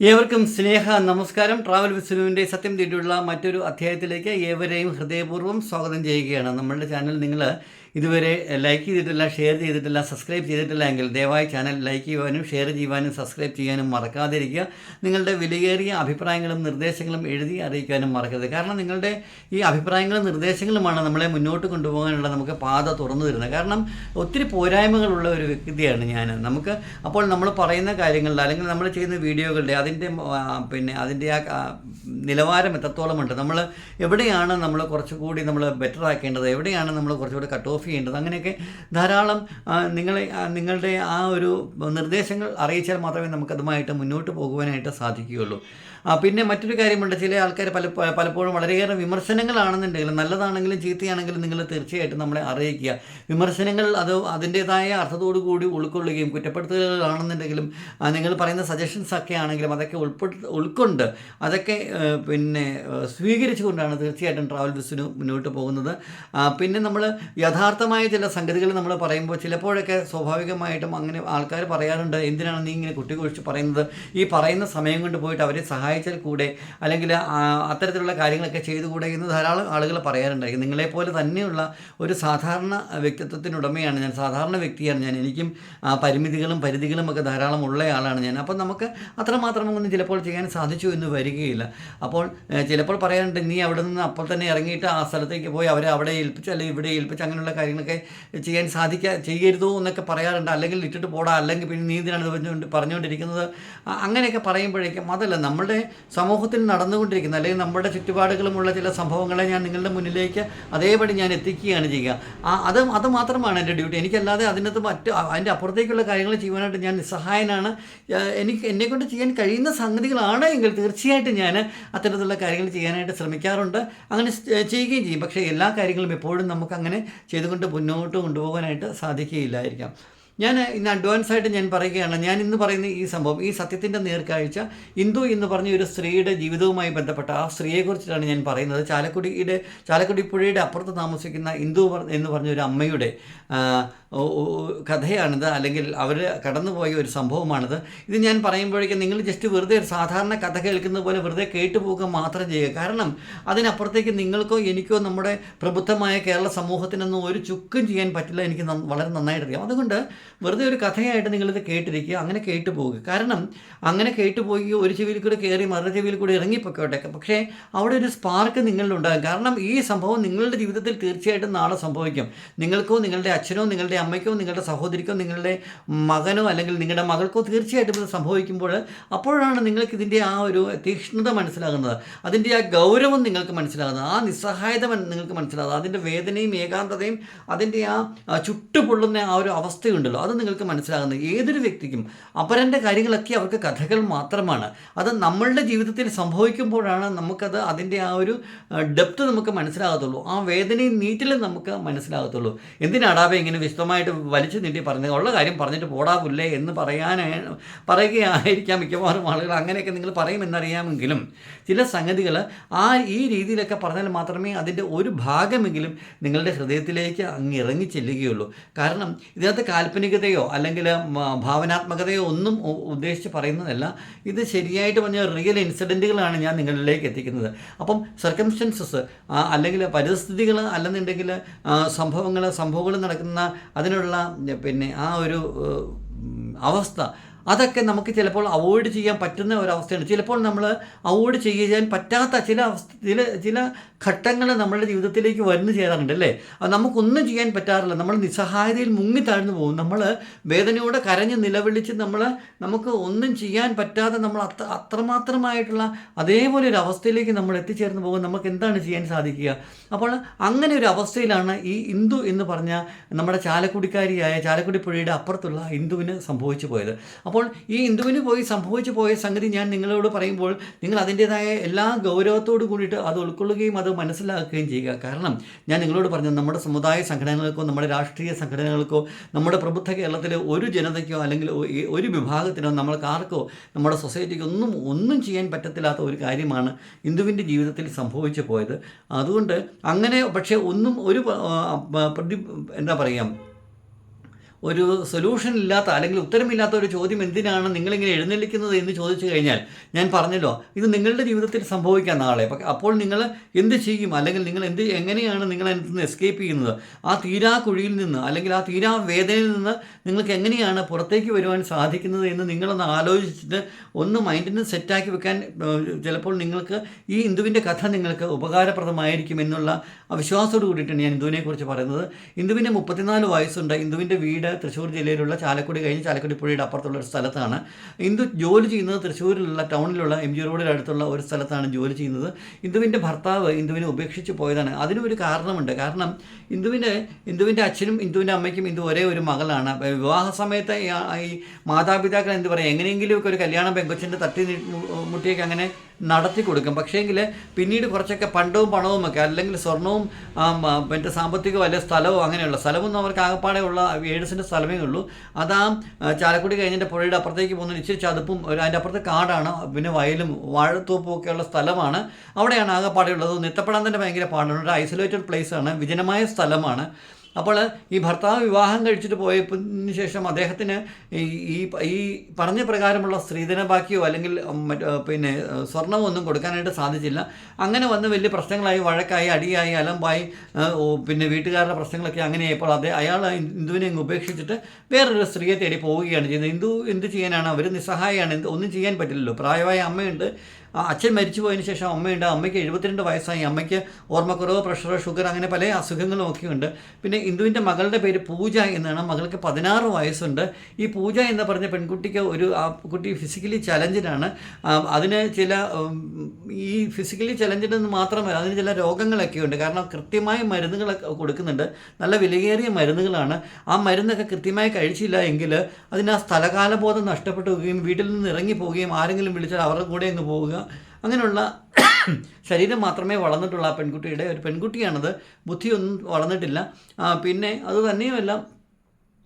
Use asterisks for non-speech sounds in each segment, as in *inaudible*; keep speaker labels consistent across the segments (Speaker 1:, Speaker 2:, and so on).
Speaker 1: ഏവർക്കും സ്നേഹ നമസ്കാരം. ട്രാവൽ വിസ്ലുവിന്റെ സത്യം തീറ്റിയുള്ള മറ്റൊരു അധ്യായത്തിലേക്ക് ഏവരെയും ഹൃദയപൂർവം സ്വാഗതം ചെയ്യുകയാണ്. നമ്മളുടെ ചാനൽ നിങ്ങൾ ഇതുവരെ ലൈക്ക് ചെയ്തിട്ടില്ല ഷെയർ ചെയ്തിട്ടില്ല സബ്സ്ക്രൈബ് ചെയ്തിട്ടില്ല എങ്കിൽ ദയവായി ചാനൽ ലൈക്ക് ചെയ്യുവാനും ഷെയർ ചെയ്യുവാനും സബ്സ്ക്രൈബ് ചെയ്യാനും മറക്കാതിരിക്കുക. നിങ്ങളുടെ വിലയേറിയ അഭിപ്രായങ്ങളും നിർദ്ദേശങ്ങളും എഴുതി അറിയിക്കാനും മറക്കരുത്. കാരണം നിങ്ങളുടെ ഈ അഭിപ്രായങ്ങളും നിർദ്ദേശങ്ങളുമാണ് നമ്മളെ മുന്നോട്ട് കൊണ്ടുപോകാനുള്ള നമുക്ക് പാത തുറന്നു തരുന്നത്. കാരണം ഒത്തിരി പോരായ്മകളുള്ള ഒരു വ്യക്തിയാണ് ഞാൻ. നമുക്ക് അപ്പോൾ നമ്മൾ പറയുന്ന കാര്യങ്ങളിൽ അല്ലെങ്കിൽ നമ്മൾ ചെയ്യുന്ന വീഡിയോകളുടെ അതിന്റെ പിന്നെ അതിന്റെ ആ നിലവാരം എത്രത്തോളം ഉണ്ട്? നമ്മൾ എവിടെയാണ് നമ്മൾ കുറച്ചുകൂടി നമ്മൾ ബെറ്റർ ആക്കേണ്ടത്? എവിടെയാണ് നമ്മൾ കുറച്ചുകൂടി കട്ട് ഓഫ് ചെയ്യേണ്ടത് അങ്ങനെയൊക്കെ ധാരാളം നിങ്ങളെ നിങ്ങളുടെ ആ ഒരു നിർദ്ദേശങ്ങൾ അറിയിച്ചാൽ മാത്രമേ നമുക്കതുമായിട്ട് മുന്നോട്ട് പോകുവാനായിട്ട് സാധിക്കുകയുള്ളൂ. പിന്നെ മറ്റൊരു കാര്യമുണ്ട്. ചില ആൾക്കാർ പല പലപ്പോഴും വളരെയേറെ വിമർശനങ്ങളാണെന്നുണ്ടെങ്കിലും നല്ലതാണെങ്കിലും ചീത്തയാണെങ്കിലും നിങ്ങൾ തീർച്ചയായിട്ടും നമ്മളെ അറിയിക്കുക. വിമർശനങ്ങൾ അത് അതിന്റേതായ അർത്ഥത്തോടു കൂടി ഉൾക്കൊള്ളുകയും കുറ്റപ്പെടുത്തലുകളാണെന്നുണ്ടെങ്കിലും നിങ്ങൾ പറയുന്ന സജഷൻസ് ഒക്കെ ആണെങ്കിലും അതൊക്കെ ഉൾപ്പെടു ഉൾക്കൊണ്ട് അതൊക്കെ പിന്നെ സ്വീകരിച്ചുകൊണ്ടാണ് തീർച്ചയായിട്ടും ട്രാവൽ ബസ്സിന് മുന്നോട്ട് പോകുന്നത്. പിന്നെ നമ്മൾ യഥാർത്ഥമായ ചില സംഗതികൾ നമ്മൾ പറയുമ്പോൾ ചിലപ്പോഴൊക്കെ സ്വാഭാവികമായിട്ടും അങ്ങനെ ആൾക്കാർ പറയാറുണ്ട് എന്തിനാണ് നീ ഇങ്ങനെ കുട്ടി കുട്ടികുറിച്ച് പറയുന്നത്? ഈ പറയുന്ന സമയം കൊണ്ട് പോയിട്ട് അവരെ സഹായിച്ചാൽ കൂടെ? അല്ലെങ്കിൽ അത്തരത്തിലുള്ള കാര്യങ്ങളൊക്കെ ചെയ്തുകൂടെ എന്ന് ധാരാളം ആളുകൾ പറയാറുണ്ട് നിങ്ങളെപ്പോലെ തന്നെയുള്ള ഒരു സാധാരണ വ്യക്തിത്വത്തിനുടമയാണ് ഞാൻ സാധാരണ വ്യക്തിയാണ് ഞാൻ. എനിക്കും പരിമിതികളും പരിധികളും ഒക്കെ ധാരാളം ഉള്ള ആളാണ് ഞാൻ. അപ്പോൾ നമുക്ക് അത്രമാത്രം ഒന്നും ചിലപ്പോൾ ചെയ്യാൻ സാധിച്ചു എന്ന് വരികയില്ല. അപ്പോൾ ചിലപ്പോൾ പറയാറുണ്ട് നീ അവിടെ നിന്ന് അപ്പോൾ തന്നെ ഇറങ്ങിയിട്ട് ആ സ്ഥലത്തേക്ക് പോയി അവരെ അവിടെ ഏൽപ്പിച്ച് അല്ലെങ്കിൽ ഇവിടെ ഏൽപ്പിച്ച് അങ്ങനെയുള്ള കാര്യങ്ങളൊക്കെ ചെയ്യാൻ സാധിക്കുക ചെയ്യരുതോ എന്നൊക്കെ പറയാറുണ്ട്. അല്ലെങ്കിൽ ഇട്ടിട്ട് പോടാ അല്ലെങ്കിൽ പിന്നെ നീ ഇതിനാണ് പറഞ്ഞുകൊണ്ട് പറഞ്ഞുകൊണ്ടിരിക്കുന്നത് അങ്ങനെയൊക്കെ പറയുമ്പോഴേക്കും അതല്ല നമ്മുടെ സമൂഹത്തിൽ നടന്നുകൊണ്ടിരിക്കുന്ന അല്ലെങ്കിൽ നമ്മുടെ ചുറ്റുപാടുകളുമുള്ള ചില സംഭവങ്ങളെ ഞാൻ നിങ്ങളുടെ മുന്നിലേക്ക് അതേപടി ഞാൻ എത്തിക്കുകയാണ് ചെയ്യുക. അത് അത് മാത്രമാണ് എന്റെ ഡ്യൂട്ടി. എനിക്കല്ലാതെ അതിനകത്ത് മറ്റ് അതിന്റെ അപ്പുറത്തേക്കുള്ള കാര്യങ്ങൾ ചെയ്യുവാനായിട്ട് ഞാൻ നിസ്സഹായനാണ്. എനിക്ക് എന്നെക്കൊണ്ട് ചെയ്യാൻ കഴിയുന്ന സംഗതികളാണ് എങ്കിൽ തീർച്ചയായിട്ടും ഞാൻ അത്തരത്തിലുള്ള കാര്യങ്ങൾ ചെയ്യാനായിട്ട് ശ്രമിക്കാറുണ്ട്. അങ്ങനെ ചെയ്യുകയും ചെയ്യും. പക്ഷേ എല്ലാ കാര്യങ്ങളും എപ്പോഴും നമുക്ക് അങ്ങനെ ചെയ്തുകൊണ്ട് മുന്നോട്ട് കൊണ്ടുപോകാനായിട്ട് സാധിക്കുകയില്ലായിരിക്കാം. ഞാൻ ഇന്ന് അഡ്വാൻസ് ആയിട്ട് ഞാൻ പറയുകയാണ് ഞാൻ ഇന്ന് പറയുന്ന ഈ സംഭവം ഈ സത്യത്തിന്റെ നേർക്കാഴ്ച ഇന്ദു എന്ന് പറഞ്ഞ ഒരു സ്ത്രീയുടെ ജീവിതവുമായി ബന്ധപ്പെട്ട ആ സ്ത്രീയെക്കുറിച്ചിട്ടാണ് ഞാൻ പറയുന്നത്. ചാലക്കുടിയുടെ ചാലക്കുടി പുഴയുടെ അപ്പുറത്ത് താമസിക്കുന്ന ഇന്ദു എന്ന് പറഞ്ഞ ഒരു അമ്മയുടെ കഥയാണിത്. അല്ലെങ്കിൽ അവർ കടന്നുപോയ ഒരു സംഭവമാണിത്. ഇത് ഞാൻ പറയുമ്പോഴേക്കും നിങ്ങൾ ജസ്റ്റ് വെറുതെ ഒരു സാധാരണ കഥ കേൾക്കുന്നത് പോലെ വെറുതെ കേട്ടു പോവുക മാത്രം ചെയ്യുക. കാരണം അതിനപ്പുറത്തേക്ക് നിങ്ങൾക്കോ എനിക്കോ നമ്മുടെ പ്രബുദ്ധമായ കേരള സമൂഹത്തിനൊന്നും ഒരു ചുക്കും ചെയ്യാൻ പറ്റില്ല. എനിക്ക് വളരെ നന്നായിട്ട് അറിയാം അതുകൊണ്ട് വെറുതെ ഒരു കഥയായിട്ട് നിങ്ങളിത് കേട്ടിരിക്കുക. അങ്ങനെ കേട്ടു പോവുക കാരണം അങ്ങനെ കേട്ടുപോയി ഒരു ചെവിയിൽ കൂടെ കയറി മറു ചെവിയിൽ കൂടെ ഇറങ്ങിപ്പോയിക്കോട്ടെ. പക്ഷേ അവിടെ ഒരു സ്പാർക്ക് നിങ്ങളിലുണ്ടാകും. കാരണം ഈ സംഭവം നിങ്ങളുടെ ജീവിതത്തിൽ തീർച്ചയായിട്ടും നാളെ സംഭവിക്കും. നിങ്ങൾക്കോ നിങ്ങളുടെ അച്ഛനോ നിങ്ങളുടെ അമ്മയ്ക്കോ നിങ്ങളുടെ സഹോദരിക്കോ നിങ്ങളുടെ മകനോ അല്ലെങ്കിൽ നിങ്ങളുടെ മകൾക്കോ തീർച്ചയായിട്ടും ഇത് സംഭവിക്കുമ്പോൾ അപ്പോഴാണ് നിങ്ങൾക്ക് ഇതിന്റെ ആ ഒരു തീക്ഷ്ണത മനസ്സിലാകുന്നത്. അതിന്റെ ആ ഗൗരവം നിങ്ങൾക്ക് മനസ്സിലാകുന്നത്. ആ നിസ്സഹായത നിങ്ങൾക്ക് മനസ്സിലാകുന്നത്. അതിന്റെ വേദനയും ഏകാന്തതയും അതിന്റെ ആ ചുട്ടുപൊള്ളുന്ന ആ ഒരു അവസ്ഥയുണ്ടല്ലോ. അത് നിങ്ങൾക്ക് മനസ്സിലാകുന്നത്. ഏതൊരു വ്യക്തിക്കും അപരന്റെ കാര്യങ്ങളൊക്കെ അവർക്ക് കഥകൾ മാത്രമാണ്. അത് നമ്മളുടെ ജീവിതത്തിൽ സംഭവിക്കുമ്പോഴാണ് നമുക്കത് അതിന്റെ ആ ഒരു ഡെപ്ത് നമുക്ക് മനസ്സിലാകത്തുള്ളൂ. ആ വേദനയും നീറ്റിലും നമുക്ക് മനസ്സിലാകത്തുള്ളൂ. എന്തിനാടാവേ ഇങ്ങനെ വിശദമായിട്ട് വലിച്ചു നീട്ടി പറഞ്ഞത് ഉള്ള കാര്യം പറഞ്ഞിട്ട് പോടാവില്ലേ എന്ന് പറയാനായി പറയുകയായിരിക്കാം മിക്കവാറും ആളുകൾ. അങ്ങനെയൊക്കെ നിങ്ങൾ പറയുമെന്നറിയാമെങ്കിലും ചില സംഗതികൾ ആ ഈ രീതിയിലൊക്കെ പറഞ്ഞാൽ മാത്രമേ അതിന്റെ ഒരു ഭാഗമെങ്കിലും നിങ്ങളുടെ ഹൃദയത്തിലേക്ക് അങ്ങ് ഇറങ്ങി ചെല്ലുകയുള്ളൂ. കാരണം ഇതിനകത്ത് കാൽപ്പനികതയോ അല്ലെങ്കിൽ ഭാവനാത്മകതയോ ഒന്നും ഉദ്ദേശിച്ച് പറയുന്നതല്ല. ഇത് ശരിയായിട്ട് പറഞ്ഞ റിയൽ ഇൻസിഡന്റുകളാണ് ഞാൻ നിങ്ങളിലേക്ക് എത്തിക്കുന്നത്. അപ്പം സർക്കംസ്റ്റൻസസ് അല്ലെങ്കിൽ പരിസ്ഥിതികൾ അല്ലെന്നുണ്ടെങ്കിൽ സംഭവങ്ങൾ സംഭവങ്ങൾ നടക്കുന്ന അതിനുള്ള പിന്നെ ആ ഒരു അവസ്ഥ. അതൊക്കെ നമുക്ക് ചിലപ്പോൾ അവോയ്ഡ് ചെയ്യാൻ പറ്റുന്ന ഒരവസ്ഥയുണ്ട് ചിലപ്പോൾ നമ്മൾ അവോയ്ഡ് ചെയ്യാൻ പറ്റാത്ത ചില അവസ്ഥ ചില ചില ഘട്ടങ്ങൾ നമ്മുടെ ജീവിതത്തിലേക്ക് വന്നു ചേരാറുണ്ട് അല്ലേ? നമുക്കൊന്നും ചെയ്യാൻ പറ്റാറില്ല. നമ്മൾ നിസ്സഹായതയിൽ മുങ്ങി താഴ്ന്നു പോകും. നമ്മൾ വേദനയോടെ കരഞ്ഞ് നിലവിളിച്ച് നമ്മൾ നമുക്ക് ഒന്നും ചെയ്യാൻ പറ്റാതെ നമ്മൾ അത്ര അത്രമാത്രമായിട്ടുള്ള അതേപോലെ ഒരു അവസ്ഥയിലേക്ക് നമ്മൾ എത്തിച്ചേർന്ന് പോകും. നമുക്ക് എന്താണ് ചെയ്യാൻ സാധിക്കുക? അപ്പോൾ അങ്ങനെ ഒരു അവസ്ഥയിലാണ് ഈ ഇന്ദു എന്ന് പറഞ്ഞ നമ്മുടെ ചാലക്കുടിക്കാരിയായ ചാലക്കുടി പുഴയുടെ അപ്പുറത്തുള്ള ഇന്ദുവിന് സംഭവിച്ചു പോയത്. അപ്പോൾ ഈ ഇന്ദുവിന് പോയി സംഭവിച്ചു പോയ സംഗതി ഞാൻ നിങ്ങളോട് പറയുമ്പോൾ നിങ്ങൾ അതിന്റേതായ എല്ലാ ഗൗരവത്തോടു കൂടിയിട്ട് അത് ഉൾക്കൊള്ളുകയും അത് മനസ്സിലാക്കുകയും ചെയ്യുക. കാരണം ഞാൻ നിങ്ങളോട് പറഞ്ഞത് നമ്മുടെ സമുദായ സംഘടനകൾക്കോ നമ്മുടെ രാഷ്ട്രീയ സംഘടനകൾക്കോ നമ്മുടെ പ്രബുദ്ധ കേരളത്തിലെ ഒരു ജനതയ്ക്കോ അല്ലെങ്കിൽ ഒരു വിഭാഗത്തിനോ നമ്മൾക്ക് ആർക്കോ നമ്മുടെ സൊസൈറ്റിക്ക് ഒന്നും ഒന്നും ചെയ്യാൻ പറ്റത്തില്ലാത്ത ഒരു കാര്യമാണ് ഇന്ദുവിന്റെ ജീവിതത്തിൽ സംഭവിച്ചു പോയത്. അതുകൊണ്ട് അങ്ങനെ പക്ഷേ ഒന്നും ഒരു എന്താ പറയുക ഒരു സൊല്യൂഷൻ ഇല്ലാത്ത അല്ലെങ്കിൽ ഉത്തരമില്ലാത്ത ഒരു ചോദ്യം എന്തിനാണ് നിങ്ങളിങ്ങനെ എഴുന്നള്ളിക്കുന്നത് എന്ന് ചോദിച്ചു കഴിഞ്ഞാൽ ഞാൻ പറഞ്ഞല്ലോ ഇത് നിങ്ങളുടെ ജീവിതത്തിൽ സംഭവിക്കാം നാളെ. അപ്പോൾ നിങ്ങൾ എന്ത് ചെയ്യും? അല്ലെങ്കിൽ നിങ്ങൾ എന്ത് എങ്ങനെയാണ് നിങ്ങൾ അതിനകത്ത് നിന്ന് എസ്കേപ്പ് ചെയ്യുന്നത്? ആ തീരാ കുഴിയിൽ നിന്ന് അല്ലെങ്കിൽ ആ തീരാ വേദനയിൽ നിന്ന് നിങ്ങൾക്ക് എങ്ങനെയാണ് പുറത്തേക്ക് വരുവാൻ സാധിക്കുന്നത് എന്ന് നിങ്ങളൊന്ന് ആലോചിച്ചിട്ട് ഒന്ന് മൈൻഡിന് സെറ്റാക്കി വെക്കാൻ ചിലപ്പോൾ നിങ്ങൾക്ക് ഈ ഇന്ദുവിന്റെ കഥ നിങ്ങൾക്ക് ഉപകാരപ്രദമായിരിക്കും എന്നുള്ള വിശ്വാസത്തോട് കൂടിയിട്ടാണ് ഞാൻ ഇന്ദുവിനെക്കുറിച്ച് പറയുന്നത്. ഇന്ദുവിന്റെ മുപ്പത്തിനാല് വയസ്സുണ്ട്. ഇന്ദുവിന്റെ വീട് തൃശ്ശൂർ ജില്ലയിലുള്ള ചാലക്കുടി കഴിഞ്ഞ് ചാലക്കുടി പുഴയുടെ അപ്പുറത്തുള്ള ഒരു സ്ഥലത്താണ്. ഇന്ദു ജോലി ചെയ്യുന്നത് തൃശ്ശൂരിലുള്ള ടൗണിലുള്ള എം ജി റോഡിൽ അടുത്തുള്ള ഒരു സ്ഥലത്താണ് ജോലി ചെയ്യുന്നത്. ഇന്ദുവിന്റെ ഭർത്താവ് ഇന്ദുവിനെ ഉപേക്ഷിച്ച് പോയതാണ്. അതിനും ഒരു കാരണമുണ്ട്. കാരണം ഇന്ദുവിന്റെ ഇന്ദുവിന്റെ അച്ഛനും ഇന്ദുവിന്റെ അമ്മയ്ക്കും ഇന്ദു ഒരേ ഒരു മകളാണ്. വിവാഹ സമയത്ത് ഈ മാതാപിതാക്കൾ എന്ത് പറയുക എങ്ങനെയെങ്കിലുമൊക്കെ ഒരു കല്യാണം പെങ്കൊച്ചിന്റെ തട്ടി മുട്ടിയൊക്കെ അങ്ങനെ നടത്തി കൊടുക്കും. പക്ഷേങ്കിൽ പിന്നീട് കുറച്ചൊക്കെ പണ്ടവും പണവും ഒക്കെ അല്ലെങ്കിൽ സ്വർണവും മറ്റേ സാമ്പത്തികവും അല്ലെങ്കിൽ സ്ഥലവും അങ്ങനെയുള്ള സ്ഥലമൊന്നും അവർക്ക് ആകപ്പാടെ ഉള്ള ഏഴ് സെന്റ് സ്ഥലമേ ഉള്ളൂ. അതാ ചാലക്കുടി കഴിഞ്ഞിട്ട് പുഴയുടെ അപ്പുറത്തേക്ക് പോകുന്ന ഇച്ചിരി ചതുപ്പും അതിന്റെ അപ്പുറത്ത് കാടാണ് പിന്നെ വയലും വാഴത്തോപ്പും ഒക്കെയുള്ള സ്ഥലമാണ്. അവിടെയാണ് ആകപ്പാടെ ഉള്ളത്. നിത്തപ്പെടാൻ തന്നെ ഭയങ്കര പാടാണ്. ഒരു ഐസൊലേറ്റഡ് പ്ലേസ് ആണ്. വിജനമായ സ്ഥലമാണ്. അപ്പോൾ ഈ ഭർത്താവ് വിവാഹം കഴിച്ചിട്ട് പോയതിന് ശേഷം അദ്ദേഹത്തിന് ഈ ഈ പറഞ്ഞ പ്രകാരമുള്ള സ്ത്രീധന ബാക്കിയോ അല്ലെങ്കിൽ പിന്നെ ഒന്നും കൊടുക്കാനായിട്ട് സാധിച്ചില്ല. അങ്ങനെ വന്ന് വലിയ പ്രശ്നങ്ങളായി വഴക്കായി അടിയായി അലമ്പായി പിന്നെ വീട്ടുകാരുടെ പ്രശ്നങ്ങളൊക്കെ അങ്ങനെയായപ്പോൾ അതേ അയാൾ ഹിന്ദുവിനെ ഉപേക്ഷിച്ചിട്ട് വേറൊരു സ്ത്രീയെ തേടി പോവുകയാണ് ചെയ്യുന്നത്. ഹിന്ദു എന്ത് ചെയ്യാനാണ്? അവർ നിസ്സഹായമാണ് എന്ത് ഒന്നും ചെയ്യാൻ പറ്റില്ലല്ലോ. പ്രായമായ അമ്മയുണ്ട്. അച്ഛൻ മരിച്ചു പോയതിന് ശേഷം അമ്മയുണ്ട്. അമ്മയ്ക്ക് എഴുപത്തിരണ്ട് വയസ്സായി. അമ്മയ്ക്ക് ഓർമ്മക്കുറവ് പ്രഷർ ഷുഗർ അങ്ങനെ പല അസുഖങ്ങളും ഒക്കെ ഉണ്ട് പിന്നെ ഇന്ദുവിന്റെ മകളുടെ പേര് പൂജ എന്നാണ്. മകൾക്ക് പതിനാറ് വയസ്സുണ്ട്. ഈ പൂജ എന്ന് പറഞ്ഞ പെൺകുട്ടിക്ക് ഒരു ആ കുട്ടി ഫിസിക്കലി ചലഞ്ചിനാണ് അതിന് ചില ഈ ഫിസിക്കലി ചലഞ്ചിഡ് എന്ന് മാത്രമല്ല അതിന് ചില രോഗങ്ങളൊക്കെ ഉണ്ട് കാരണം കൃത്യമായ മരുന്നുകളൊക്കെ കൊടുക്കുന്നുണ്ട്. നല്ല വിലയേറിയ മരുന്നുകളാണ്. ആ മരുന്നൊക്കെ കൃത്യമായി കഴിച്ചില്ല എങ്കിൽ അതിന് ആ സ്ഥലകാലബോധം നഷ്ടപ്പെട്ടു വീട്ടിൽ നിന്ന് ഇറങ്ങി പോവുകയും ആരെങ്കിലും വിളിച്ചാൽ അവരുടെ കൂടെ അങ്ങ് പോവുക. അങ്ങനെയുള്ള ശരീരം മാത്രമേ വളർന്നിട്ടുള്ള ആ പെൺകുട്ടിയുടെ. ഒരു പെൺകുട്ടിയാണത്. ബുദ്ധിയൊന്നും വളർന്നിട്ടില്ല. പിന്നെ അത് തന്നെയുമല്ല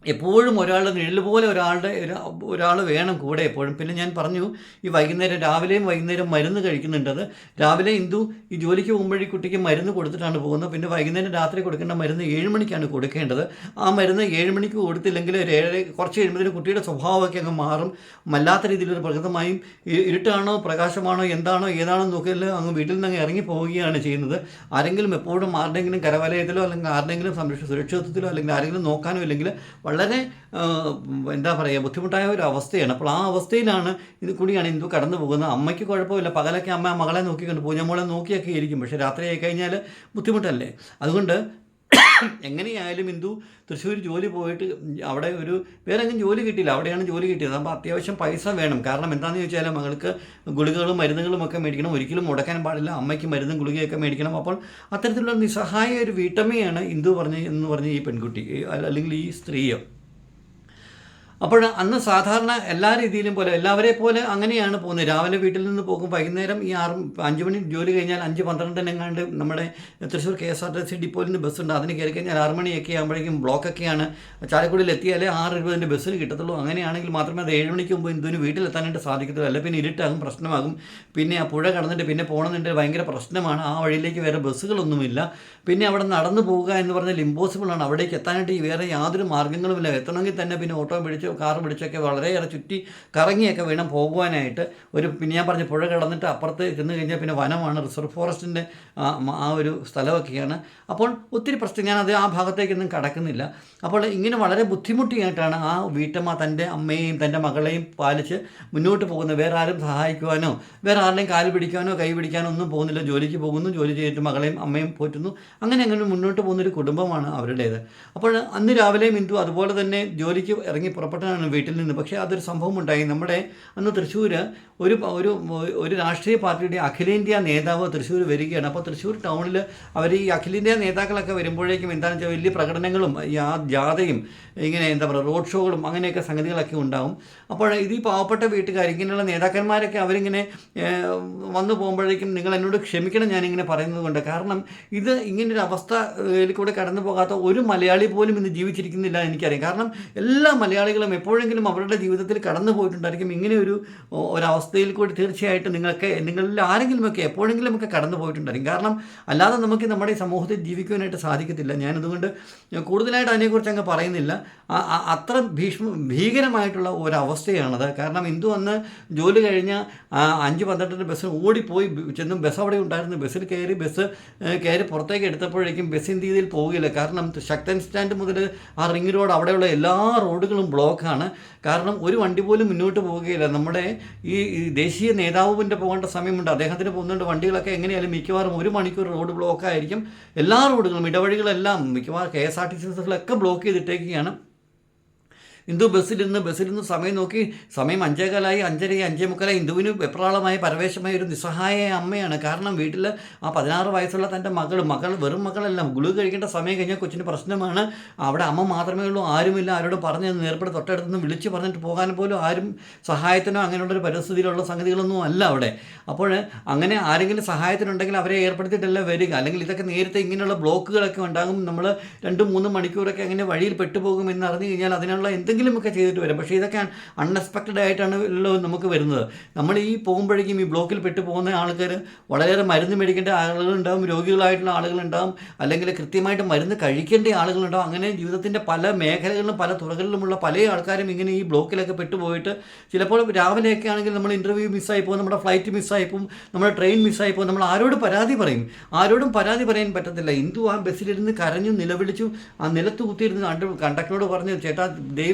Speaker 1: എപ്പോഴും ഒരാൾ നിഴൽ പോലെ ഒരാളുടെ ഒരു ഒരാൾ വേണം കൂടെ എപ്പോഴും. പിന്നെ ഞാൻ പറഞ്ഞു ഈ വൈകുന്നേരം രാവിലെയും വൈകുന്നേരം മരുന്ന് കഴിക്കുന്നുണ്ടത് രാവിലെ ഇന്ദു ഈ ജോലിക്ക് പോകുമ്പോഴേ കുട്ടിക്ക് മരുന്ന് കൊടുത്തിട്ടാണ് പോകുന്നത്. പിന്നെ വൈകുന്നേരം രാത്രി കൊടുക്കേണ്ട മരുന്ന് ഏഴ് മണിക്കാണ് കൊടുക്കേണ്ടത്. ആ മരുന്ന് ഏഴ് മണിക്ക് കൊടുത്തില്ലെങ്കിൽ ഒരു ഏഴ് കുറച്ച് കഴിയുമ്പോഴത്തേന് കുട്ടിയുടെ സ്വഭാവമൊക്കെ അങ്ങ് മാറും. വല്ലാത്ത രീതിയിലൊരു പ്രകൃതമായും ഇരുട്ടാണോ പ്രകാശമാണോ എന്താണോ ഏതാണോ നോക്കിയാൽ അങ്ങ് വീട്ടിൽ നിന്ന് അങ്ങ് ഇറങ്ങി പോവുകയാണ് ചെയ്യുന്നത്. ആരെങ്കിലും എപ്പോഴും ആരുടെയെങ്കിലും കരവലയത്തിലോ അല്ലെങ്കിൽ ആരുടെയെങ്കിലും സംരക്ഷ സുരക്ഷിതത്വത്തിലോ അല്ലെങ്കിൽ ആരെങ്കിലും നോക്കാനോ ഇല്ലെങ്കിൽ വളരെ എന്താ പറയുക ബുദ്ധിമുട്ടായ ഒരു അവസ്ഥയാണ്. അപ്പോൾ ആ അവസ്ഥയിലാണ് ഇത് കൂടിയാണ് ഇന്ദു കടന്നു പോകുന്നത്. അമ്മയ്ക്ക് കുഴപ്പമില്ല. പകലൊക്കെ അമ്മ മകളെ നോക്കിക്കൊണ്ട് പൂജമോളെ നോക്കിയൊക്കെ ഇരിക്കും. പക്ഷേ രാത്രി ആയി കഴിഞ്ഞാൽ ബുദ്ധിമുട്ടല്ലേ? അതുകൊണ്ട് എങ്ങനെയായാലും ഇന്ദു തൃശ്ശൂർ ജോലി പോയിട്ട് അവിടെ ഒരു വേറെ എങ്ങും ജോലി കിട്ടിയില്ല. അവിടെയാണ് ജോലി കിട്ടിയത്. അപ്പോൾ അത്യാവശ്യം പൈസ വേണം. കാരണം എന്താണെന്ന് ചോദിച്ചാൽ മകൾക്ക് ഗുളികകളും മരുന്നുകളും ഒക്കെ മേടിക്കണം. ഒരിക്കലും മുടക്കാൻ പാടില്ല. അമ്മയ്ക്ക് മരുന്നും ഗുളികയൊക്കെ മേടിക്കണം. അപ്പോൾ അത്തരത്തിലുള്ള നിസ്സഹായ ഒരു വീട്ടമ്മയാണ് ഇന്ദു പറഞ്ഞ് എന്ന് പറഞ്ഞ ഈ പെൺകുട്ടി അല്ലെങ്കിൽ ഈ സ്ത്രീയോ. അപ്പോൾ അന്ന് സാധാരണ എല്ലാ രീതിയിലും പോലെ എല്ലാവരെ പോലെ അങ്ങനെയാണ് പോകുന്നത്. രാവിലെ വീട്ടിൽ നിന്ന് പോകും വൈകുന്നേരം ഈ ആറ് അഞ്ച് മണി ജോലി കഴിഞ്ഞാൽ അഞ്ച് പന്ത്രണ്ടിനെങ്ങാണ്ട് നമ്മുടെ Thrissur K S R T C ഡിപ്പോയിൽ നിന്ന് ബസ്സുണ്ട്. അതിന് കയറി കഴിഞ്ഞാൽ ആറ് മണിയൊക്കെ ആകുമ്പോഴേക്കും ബ്ലോക്കൊക്കെയാണ് ചാലക്കുടിയിൽ എത്തിയാലേ ആറ് ഇരുപതിന്റെ ബസ്സിന് കിട്ടത്തുള്ളൂ. അങ്ങനെയാണെങ്കിൽ മാത്രമേ അത് ഏഴ് മണിക്ക് മുമ്പ് ഇന്ദുവിന് വീട്ടിലെത്താനായിട്ട് സാധിക്കത്തുള്ളൂ. അല്ല പിന്നെ ഇരുട്ടാകും പ്രശ്നമാകും. പിന്നെ ആ പുഴ കടന്നിട്ട് പിന്നെ പോകണമെന്നുണ്ടെങ്കിൽ ഭയങ്കര പ്രശ്നമാണ്. ആ വഴിയിലേക്ക് വേറെ ബസ്സുകളൊന്നുമില്ല. പിന്നെ അവിടെ നടന്നു പോവുക എന്ന് പറഞ്ഞാൽ ഇമ്പോസിബിൾ ആണ്. അവിടേക്ക് എത്താനായിട്ട് വേറെ യാതൊരു മാർഗങ്ങളുമില്ല എത്തണമെങ്കിൽ തന്നെ പിന്നെ ഓട്ടോ പിടിച്ചോ കാർ പിടിച്ചൊക്കെ വളരെയേറെ ചുറ്റി കറങ്ങിയൊക്കെ വേണം പോകുവാനായിട്ട്. ഒരു പിന്നെ ഞാൻ പറഞ്ഞ പുഴ കിടന്നിട്ട് അപ്പുറത്ത് ചെന്ന് കഴിഞ്ഞാൽ പിന്നെ വനമാണ്. റിസർവ് ഫോറസ്റ്റിന്റെ ആ ഒരു സ്ഥലമൊക്കെയാണ്. അപ്പോൾ ഒത്തിരി പ്രശ്നം. ഞാനത് ആ ഭാഗത്തേക്കൊന്നും കടക്കുന്നില്ല. അപ്പോൾ ഇങ്ങനെ വളരെ ബുദ്ധിമുട്ടിയായിട്ടാണ് ആ വീട്ടമ്മ തന്റെ അമ്മയെയും തന്റെ മകളെയും പാലിച്ച് മുന്നോട്ട് പോകുന്നത്. വേറെ ആരും സഹായിക്കുവാനോ വേറെ ആരുടെയും കാൽ പിടിക്കാനോ കൈ പിടിക്കാനോ ഒന്നും പോകുന്നില്ല. ജോലിക്ക് പോകുന്നു. ജോലി ചെയ്തിട്ട് മകളെയും അമ്മയും പോറ്റുന്നു. അങ്ങനെ അങ്ങനെ മുന്നോട്ട് പോകുന്നൊരു കുടുംബമാണ് അവരുടേത്. അപ്പോൾ അന്ന് രാവിലെ മിന്ദു അതുപോലെ തന്നെ ജോലിക്ക് ഇറങ്ങി പുറപ്പെട്ടതാണ് വീട്ടിൽ നിന്ന്. പക്ഷേ അതൊരു സംഭവം ഉണ്ടായി. നമ്മുടെ അന്ന് തൃശ്ശൂർ ഒരു ഒരു ഒരു രാഷ്ട്രീയ പാർട്ടിയുടെ അഖിലേന്ത്യാ നേതാവ് തൃശ്ശൂർ വരികയാണ്. അപ്പോൾ തൃശ്ശൂർ ടൗണിൽ അവർ ഈ അഖിലേന്ത്യാ നേതാക്കളൊക്കെ വരുമ്പോഴേക്കും എന്താണെന്ന് വെച്ചാൽ വലിയ പ്രകടനങ്ങളും ജാഥയും ഇങ്ങനെ എന്താ പറയുക റോഡ് ഷോകളും അങ്ങനെയൊക്കെ സംഗതികളൊക്കെ ഉണ്ടാവും. അപ്പോൾ ഇത് ഈ പാവപ്പെട്ട വീട്ടുകാർ ഇങ്ങനെയുള്ള നേതാക്കന്മാരൊക്കെ അവരിങ്ങനെ വന്നു പോകുമ്പോഴേക്കും നിങ്ങൾ എന്നോട് ക്ഷമിക്കണം ഞാനിങ്ങനെ പറയുന്നത് കൊണ്ട്. കാരണം ഇത് ഇങ്ങനൊരു അവസ്ഥയിൽ കൂടെ കടന്നു പോകാത്ത ഒരു മലയാളി പോലും ഇന്ന് ജീവിച്ചിരിക്കുന്നില്ല എനിക്കറിയാം. കാരണം എല്ലാ മലയാളികളും എപ്പോഴെങ്കിലും അവരുടെ ജീവിതത്തിൽ കടന്നു പോയിട്ടുണ്ടായിരിക്കും. ഇങ്ങനെ ഒരു ഒരവസ്ഥയിൽ കൂടി തീർച്ചയായിട്ടും നിങ്ങൾക്ക് നിങ്ങളിൽ ആരെങ്കിലുമൊക്കെ എപ്പോഴെങ്കിലുമൊക്കെ കടന്നു പോയിട്ടുണ്ടായിരിക്കും. കാരണം അല്ലാതെ നമുക്ക് നമ്മുടെ സമൂഹത്തിൽ ജീവിക്കുവാനായിട്ട് സാധിക്കത്തില്ല. ഞാനതുകൊണ്ട് കൂടുതലായിട്ട് അതിനെക്കുറിച്ച് അങ്ങ് പറയുന്നില്ല. അത്ര ഭീഷ്മ ഭീകരമായിട്ടുള്ള ഒരവസ്ഥയാണത്. കാരണം ഇന്ദു അന്ന് ജോലി കഴിഞ്ഞ അഞ്ച് പന്ത്രണ്ടിന് ബസ്സിന് ഓടിപ്പോയി. ചെന്നും ബസ് അവിടെ ഉണ്ടായിരുന്നു. ബസ്സിൽ കയറി ബസ് കയറി പുറത്തേക്ക് എടുത്തപ്പോഴേക്കും ബസ് ഇന്ത്യ രീതിയിൽ പോവുകയില്ല കാരണം ശക്തൻ സ്റ്റാൻഡ് മുതൽ ആ റിംഗ് റോഡ് അവിടെയുള്ള എല്ലാ റോഡുകളും ബ്ലോക്കാണ് കാരണം ഒരു വണ്ടി പോലും മുന്നോട്ട് പോവുകയില്ല. നമ്മുടെ ഈ ദേശീയ നേതാവിന്റെ പോകേണ്ട സമയമുണ്ട്. അദ്ദേഹത്തിന് പോകുന്നുണ്ട് വണ്ടികളൊക്കെ എങ്ങനെയായാലും മിക്കവാറും ഒരു മണിക്കൂർ റോഡ് ബ്ലോക്കായിരിക്കും എല്ലാ റോഡുകളും ഇടവഴികളെല്ലാം മിക്കവാറും K S R T C ബസ്സുകളൊക്കെ block ചെയ്തിട്ടേക്കുകയാണ്. ഇന്ദു ബസ്സിലിരുന്ന് ബസ്സിലിരുന്ന് സമയം നോക്കി സമയം അഞ്ചേകാലായി അഞ്ചര അഞ്ചേ മുക്കാലായി ഇന്ദുവിന് വെപ്രാളമായ പരവേശമായ ഒരു നിസ്സഹായ അമ്മയാണ്. കാരണം വീട്ടിൽ ആ പതിനാറ് വയസ്സുള്ള തന്റെ മകൾ മകൾ വെറും മകളല്ല. ഗുളിക കഴിക്കേണ്ട സമയം കഴിഞ്ഞാൽ കൊച്ചിന് പ്രശ്നമാണ്. അവിടെ അമ്മ മാത്രമേ ഉള്ളൂ ആരുമില്ല. ആരോടും പറഞ്ഞ് നേർപ്പെടെ തൊട്ടടുത്തുനിന്ന് വിളിച്ച് പറഞ്ഞിട്ട് പോകാൻ പോലും ആരും സഹായത്തിനോ അങ്ങനെയുള്ളൊരു പരിസ്ഥിതിയിലുള്ള സംഗതികളൊന്നും അല്ല അവിടെ. അപ്പോൾ അങ്ങനെ ആരെങ്കിലും സഹായത്തിനുണ്ടെങ്കിൽ അവരെ ഏർപ്പെടുത്തിയിട്ടല്ല വരിക. അല്ലെങ്കിൽ ഇതൊക്കെ നേരത്തെ ഇങ്ങനെയുള്ള ബ്ലോക്കുകളൊക്കെ ഉണ്ടാകും. നമ്മൾ രണ്ട് മൂന്ന് മണിക്കൂറൊക്കെ അങ്ങനെ വഴിയിൽ പെട്ടുപോകും എന്ന് അറിഞ്ഞു കഴിഞ്ഞാൽ അതിനുള്ള എന്തെങ്കിലുമൊക്കെ ചെയ്തിട്ട് വരും. പക്ഷേ ഇതൊക്കെ അൺഎക്സ്പെക്റ്റഡ് ആയിട്ടാണ് ഉള്ളത് നമുക്ക് വരുന്നത്. നമ്മൾ ഈ പോകുമ്പോഴേക്കും ഈ ബ്ലോക്കിൽ പെട്ടു പോകുന്ന ആൾക്കാർ വളരെയേറെ മരുന്ന് മേടിക്കേണ്ട ആളുകളുണ്ടാവും രോഗികളായിട്ടുള്ള ആളുകളുണ്ടാവും അല്ലെങ്കിൽ കൃത്യമായിട്ട് മരുന്ന് കഴിക്കേണ്ട ആളുകളുണ്ടാവും. അങ്ങനെ ജീവിതത്തിന്റെ പല മേഖലകളിലും പല തുറകളിലുമുള്ള പല ആൾക്കാരും ഇങ്ങനെ ഈ ബ്ലോക്കിലൊക്കെ പെട്ടുപോയിട്ട് ചിലപ്പോൾ രാവിലെയൊക്കെ ആണെങ്കിൽ നമ്മൾ ഇന്റർവ്യൂ മിസ്സായി പോകും നമ്മുടെ ഫ്ലൈറ്റ് മിസ്സായി പോകും നമ്മുടെ ട്രെയിൻ മിസ്സായി പോകും. നമ്മൾ ആരോട് പരാതി പറയും. ആരോടും പരാതി പറയാൻ പറ്റത്തില്ല. ഇന്ദു ആ ബസ്സിലിരുന്ന് കരഞ്ഞു നിലവിളിച്ചു ആ നിലത്ത് കുത്തിയിരുന്ന് കണ്ട് കണ്ടക്ടറോട് പറഞ്ഞു ചേട്ടാ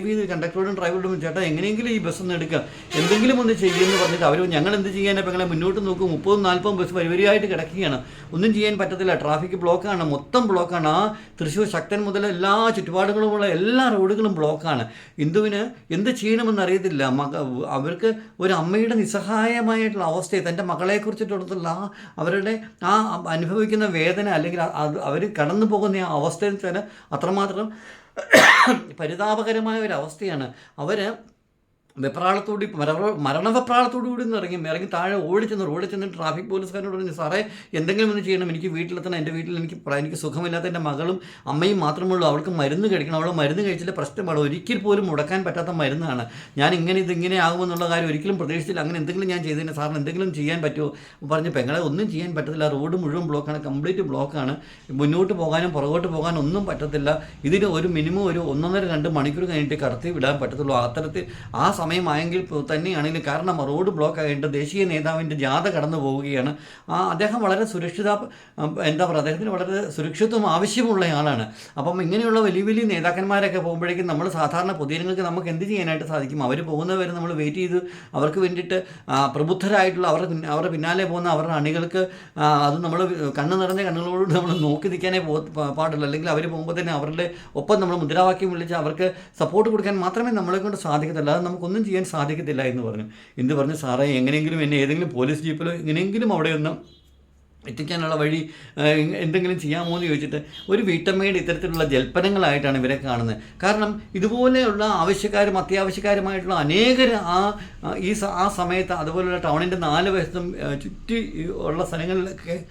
Speaker 1: ദയവ് ചെയ്ത് കണ്ടക്ടറോടും ഡ്രൈവറോടും ചേട്ടാ എങ്ങനെയെങ്കിലും ഈ ബസ് ഒന്ന് എടുക്കുക എന്തെങ്കിലും ഒന്ന് ചെയ്യുമെന്ന് പറഞ്ഞിട്ട് അവർ ഞങ്ങൾ എന്ത് ചെയ്യാനാണ് ഇപ്പം ഞങ്ങളെ മുന്നോട്ട് നോക്കും മുപ്പതും നാൽപ്പതും ബസ് വരിവരിയായിട്ട് കിടക്കുകയാണ്. ഒന്നും ചെയ്യാൻ പറ്റത്തില്ല ട്രാഫിക് ബ്ലോക്കാണ് മൊത്തം ബ്ലോക്കാണ്. ആ തൃശ്ശൂർ ശക്തൻ മുതൽ എല്ലാ ചുറ്റുപാടുകളുമുള്ള എല്ലാ റോഡുകളും ബ്ലോക്കാണ്. ഇന്ദുവിന് എന്ത് ചെയ്യണമെന്ന് അറിയത്തില്ല. മക അവർക്ക് ഒരു അമ്മയുടെ നിസ്സഹായമായിട്ടുള്ള അവസ്ഥയെ തന്റെ മകളെക്കുറിച്ചിട്ടുള്ള ആ അവരുടെ ആ അനുഭവിക്കുന്ന വേദന അല്ലെങ്കിൽ അത് അവർ കടന്നു പോകുന്ന ആ അവസ്ഥയിൽ തന്നെ അത്രമാത്രം *coughs* പരിതാപകരമായ ഒരു അവസ്ഥയാണ്. അവർ വെപ്രാളത്തോടി മരണ മരണവെപ്രാളത്തോടു കൂടി ഒന്ന് ഇറങ്ങി ഇറങ്ങി താഴെ ഓടി ഓടിച്ചെന്ന് റോഡിൽ ചെന്ന് ട്രാഫിക് പോലീസുകാരനോട് പറഞ്ഞു സാറേ എന്തെങ്കിലും ഒന്ന് ചെയ്യണം. എനിക്ക് വീട്ടിലെത്തണം. എന്റെ വീട്ടിൽ എനിക്ക് എനിക്ക് സുഖമില്ലാത്ത എന്റെ മകളും അമ്മയും മാത്രമേ ഉള്ളൂ അവൾക്ക് മരുന്ന് കഴിക്കണം. അവൾ മരുന്ന് കഴിച്ചില്ല. പ്രശ്നമാണ്. ഒരിക്കൽ പോലും മുടക്കാൻ പറ്റാത്ത മരുന്നാണ്. ഞാൻ ഇങ്ങനെ ഇതിങ്ങനെ ആകുമെന്നുള്ള കാര്യം ഒരിക്കലും പ്രതീക്ഷിച്ചില്ല. അങ്ങനെ എന്തെങ്കിലും ഞാൻ ചെയ്തതിന് സാറിന് എന്തെങ്കിലും ചെയ്യാൻ പറ്റുമോ? പറഞ്ഞു പെങ്ങളെ ഒന്നും ചെയ്യാൻ പറ്റത്തില്ല. റോഡ് മുഴുവൻ ബ്ലോക്കാണ് കംപ്ലീറ്റ് ബ്ലോക്കാണ് മുന്നോട്ട് പോകാനും പുറകോട്ട് പോകാനും ഒന്നും പറ്റത്തില്ല. ഇതിന് ഒരു മിനിമം ഒരു ഒന്നൊന്നര രണ്ട് മണിക്കൂർ കഴിഞ്ഞിട്ട് കടത്തി വിടാൻ പറ്റത്തുള്ളൂ. അത്തരത്തിൽ ആ സമയമായെങ്കിൽ തന്നെയാണ് കാരണം റോഡ് ബ്ലോക്ക് ആയിട്ട് ദേശീയ നേതാവിന്റെ ജാഥ കടന്നു പോവുകയാണ്. ആ അദ്ദേഹം വളരെ സുരക്ഷിത എന്താ പറയുക അദ്ദേഹത്തിന് വളരെ സുരക്ഷിത്വം ആവശ്യമുള്ള ആളാണ്. അപ്പം ഇങ്ങനെയുള്ള വലിയ വലിയ നേതാക്കന്മാരൊക്കെ പോകുമ്പോഴേക്കും നമ്മൾ സാധാരണ പൊതുജനങ്ങൾക്ക് നമുക്ക് എന്ത് ചെയ്യാനായിട്ട് സാധിക്കും? അവർ പോകുന്നവരെ നമ്മൾ വെയിറ്റ് ചെയ്ത് അവർക്ക് വേണ്ടിയിട്ട് പ്രബുദ്ധരായിട്ടുള്ള പിന്ന- അവരുടെ പിന്നാലെ പോകുന്ന അവരുടെ അണികൾക്ക് അത് നമ്മൾ കണ്ണ് നിറഞ്ഞ കണ്ണുകളോട് നമ്മൾ നോക്കി നിൽക്കാനേ പോ പാടുള്ളൂ. അല്ലെങ്കിൽ അവർ പോകുമ്പോൾ തന്നെ അവരുടെ ഒപ്പം നമ്മൾ മുദ്രാവാക്യം വിളിച്ച് അവർക്ക് സപ്പോർട്ട് കൊടുക്കാൻ മാത്രമേ നമ്മളെ കൊണ്ട് സാധിക്കത്തുള്ളൂ. അത് നമുക്കൊന്നും ചെയ്യാൻ സാധിക്കത്തില്ല എന്ന് പറഞ്ഞു. എന്ത് പറഞ്ഞു? സാറേ എങ്ങനെയെങ്കിലും എന്നെ ഏതെങ്കിലും പോലീസ് ജീപ്പിലോ എങ്ങനെയെങ്കിലും അവിടെ ഒന്ന് എത്തിക്കാനുള്ള വഴി എന്തെങ്കിലും ചെയ്യാമോ എന്ന് ചോദിച്ചിട്ട് ഒരു വീട്ടമ്മയുടെ ഇത്തരത്തിലുള്ള ജൽപ്പനങ്ങളായിട്ടാണ് ഇവരെ കാണുന്നത്. കാരണം ഇതുപോലെയുള്ള ആവശ്യക്കാരും അത്യാവശ്യക്കാരുമായിട്ടുള്ള അനേകർ ആ, ഈ ആ സമയത്ത് അതുപോലെയുള്ള ടൗണിന്റെ നാല് വശത്തും ചുറ്റി ഉള്ള സ്ഥലങ്ങളിലൊക്കെ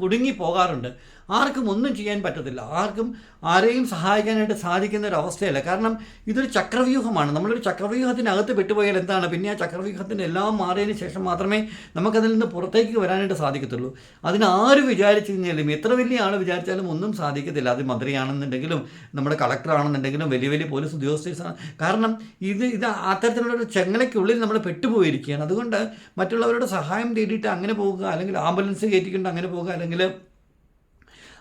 Speaker 1: കുടുങ്ങി പോകാറുണ്ട്. ആർക്കും ഒന്നും ചെയ്യാൻ പറ്റത്തില്ല. ആർക്കും ആരെയും സഹായിക്കാനായിട്ട് സാധിക്കുന്ന ഒരു അവസ്ഥയല്ല. കാരണം ഇതൊരു ചക്രവ്യൂഹമാണ്. നമ്മളൊരു ചക്രവ്യൂഹത്തിനകത്ത് പെട്ടുപോയാൽ എന്താണ്? പിന്നെ ആ ചക്രവ്യൂഹത്തിന്റെ എല്ലാം മാറിയതിന് ശേഷം മാത്രമേ നമുക്കതിൽ നിന്ന് പുറത്തേക്ക് വരാനായിട്ട് സാധിക്കത്തുള്ളൂ. അതിന് ആര് വിചാരിച്ചു കഴിഞ്ഞാലും എത്ര വലിയ ആൾ വിചാരിച്ചാലും ഒന്നും സാധിക്കത്തില്ല. അത് മന്ത്രിയാണെന്നുണ്ടെങ്കിലും നമ്മുടെ കളക്ടറാണെന്നുണ്ടെങ്കിലും വലിയ വലിയ പോലീസ് ഉദ്യോഗസ്ഥ കാരണം ഇത് ഇത് അത്തരത്തിലുള്ള ഒരു ചെങ്ങലയ്ക്കുള്ളിൽ നമ്മൾ പെട്ടുപോയിരിക്കുകയാണ്. അതുകൊണ്ട് മറ്റുള്ളവരുടെ സഹായം തേടിയിട്ട് അങ്ങനെ പോകുക അല്ലെങ്കിൽ ആംബുലൻസ് കയറ്റിക്കൊണ്ട് അങ്ങനെ പോകുക അല്ലെങ്കിൽ